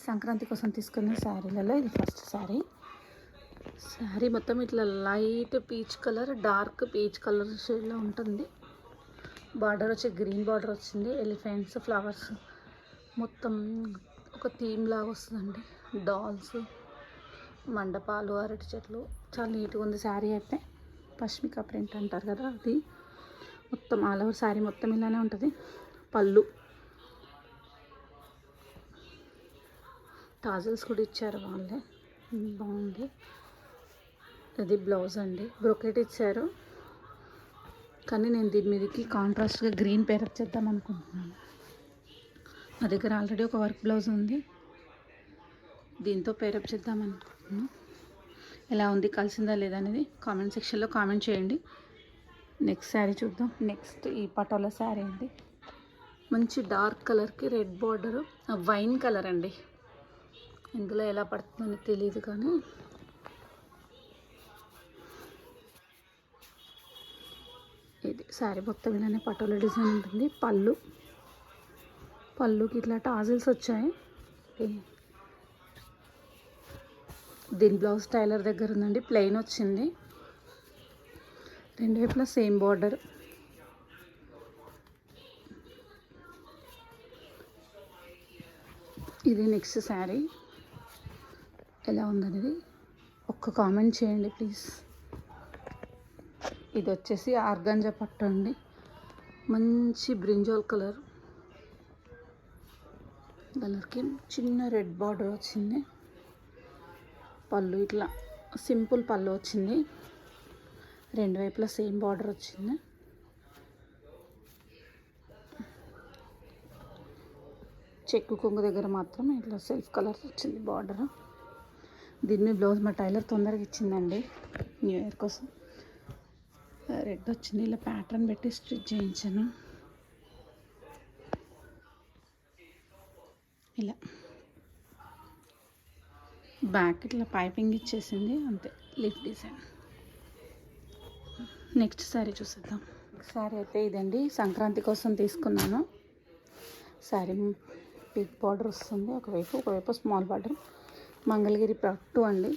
సంక్రాంతి కోసం తీసుకున్న శారీలలో ఇది ఫస్ట్ శారీ శారీ మొత్తం ఇట్లా light peach colour dark peach colour షేడ్లో ఉంటుంది. బార్డర్ వచ్చి గ్రీన్ బార్డర్ వచ్చింది. ఎలిఫెంట్స్ ఫ్లవర్స్ మొత్తం ఒక థీమ్ లాగా వస్తుందండి. డాల్స్ మండపాలు అరటి చెట్లు. చాలా నీట్గా ఉంది శారీ అయితే. పష్మిక ప్రింట్ అంటారు కదా అది. మొత్తం ఆల్ ఓవర్ శారీ మొత్తం ఇలానే ఉంటుంది. పళ్ళు టాజల్స్ కూడా ఇచ్చారు వాళ్ళే. బాగుంది. అది బ్లౌజ్ అండి. బ్రొకెట్ ఇచ్చారు. కానీ నేను దీని మీదకి కాంట్రాస్ట్గా గ్రీన్ పేరప్ చేద్దాం అనుకుంటున్నాను. నా దగ్గర ఆల్రెడీ ఒక వర్క్ బ్లౌజ్ ఉంది. దీంతో పేరప్ చేద్దాం అనుకుంటున్నాను. ఎలా ఉంది? కలిసిందా లేదా అనేది కామెంట్ సెక్షన్లో కామెంట్ చేయండి. నెక్స్ట్ శారీ చూద్దాం. నెక్స్ట్ ఈ పటోలా శారీ అండి. మంచి డార్క్ కలర్కి రెడ్ బార్డరు. వైన్ కలర్ అండి. ఇందులో ఎలా పడుతుందని తెలియదు కానీ. ఇది శారీ మొత్తం ఇలానే పటోల డిజైన్ ఉంటుంది. పళ్ళు. పళ్ళుకి ఇట్లా టాజిల్స్ వచ్చాయి. దీని బ్లౌజ్ టైలర్ దగ్గర ఉందండి. ప్లెయిన్ వచ్చింది. రెండు వైపులా సేమ్ బార్డర్. ఇది నెక్స్ట్ శారీ. ఎలా ఉందనేది ఒక్క కామెంట్ చేయండి ప్లీజ్. ఇది వచ్చేసి ఆర్గంజా పట్టు అండి. మంచి బ్రింజాల్ కలర్. కలర్కి చిన్న రెడ్ బార్డర్ వచ్చింది. పళ్ళు ఇట్లా సింపుల్ పళ్ళు వచ్చింది. రెండు వైపులా సేమ్ బార్డర్ వచ్చింది. చెక్కు కొంగు దగ్గర మాత్రం ఇట్లా సెల్ఫ్ కలర్ వచ్చింది బార్డర్. దీన్ని బ్లౌజ్ మా టైలర్ తొందరగా ఇచ్చిందండి. న్యూ ఇయర్ కోసం. రెడ్ వచ్చింది. ఇలా ప్యాటర్న్ పెట్టి స్టిచ్ చేయించాను. ఇలా. బ్యాక్ ఇట్లా పైపింగ్ ఇచ్చేసింది. అంతే. లిఫ్ డిజైన్ నెక్స్ట్ శారీ చూసేద్దాం. శారీ అయితే ఇదండి. సంక్రాంతి కోసం తీసుకున్నాను. శారీ బిగ్ బార్డర్ వస్తుంది. ఒకవైపు ఒకవైపు స్మాల్ బార్డర్ మంగళగిరి పట్టు అండి.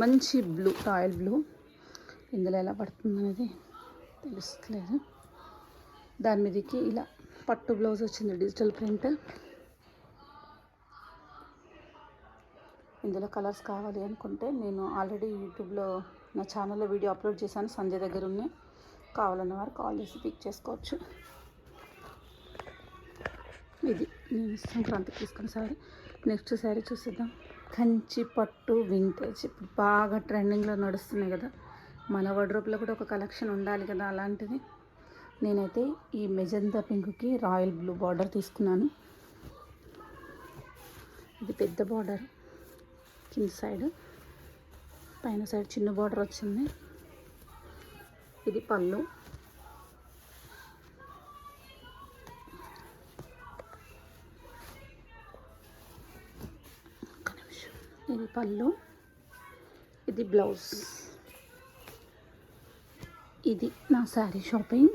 మంచి బ్లూ రాయల్ బ్లూ ఇందులో ఎలా పడుతుంది అనేది తెలుస్తలేదు. దాని మీదకి ఇలా పట్టు బ్లౌజ్ వచ్చింది డిజిటల్ ప్రింట్ ఇందులో కలర్స్ కావాలి అనుకుంటే నేను ఆల్రెడీ యూట్యూబ్లో నా ఛానల్లో వీడియో అప్లోడ్ చేశాను. సంజయ్ దగ్గర ఉన్నాయి కావాలన్న వారు కాల్ చేసి పిక్ చేసుకోవచ్చు. ఇది నేను సంక్రాంతికి తీసుకున్న శారీ నెక్స్ట్ శారీ చూసేద్దాం. కంచి పట్టు వింటేజ్ ఇప్పుడు బాగా ట్రెండింగ్లో నడుస్తున్నాయి కదా. మన వడ్రోప్లో కూడా ఒక కలెక్షన్ ఉండాలి కదా అలాంటిది. నేనైతే ఈ మెజంతా పింక్కి రాయల్ బ్లూ బార్డర్ తీసుకున్నాను. ఇది పెద్ద బార్డర్ కింద సైడ్ పైన సైడ్ చిన్న బార్డర్ వచ్చింది. ఇది పళ్ళు. ఇది పళ్ళు. ఇది బ్లౌజ్. ఇది నా శారీ షాపింగ్.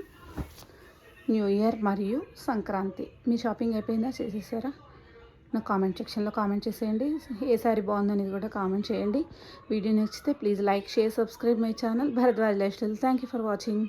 న్యూ ఇయర్ మరియు సంక్రాంతి. మీ షాపింగ్ అయిపోయిందా? చేసేసారా? నా కామెంట్ సెక్షన్లో కామెంట్ చేసేయండి. ఏ శారీ బాగుందనేది కూడా కామెంట్ చేయండి. వీడియో నచ్చితే please like share subscribe my channel. Bharadwaj lifestyle. Thank you for watching.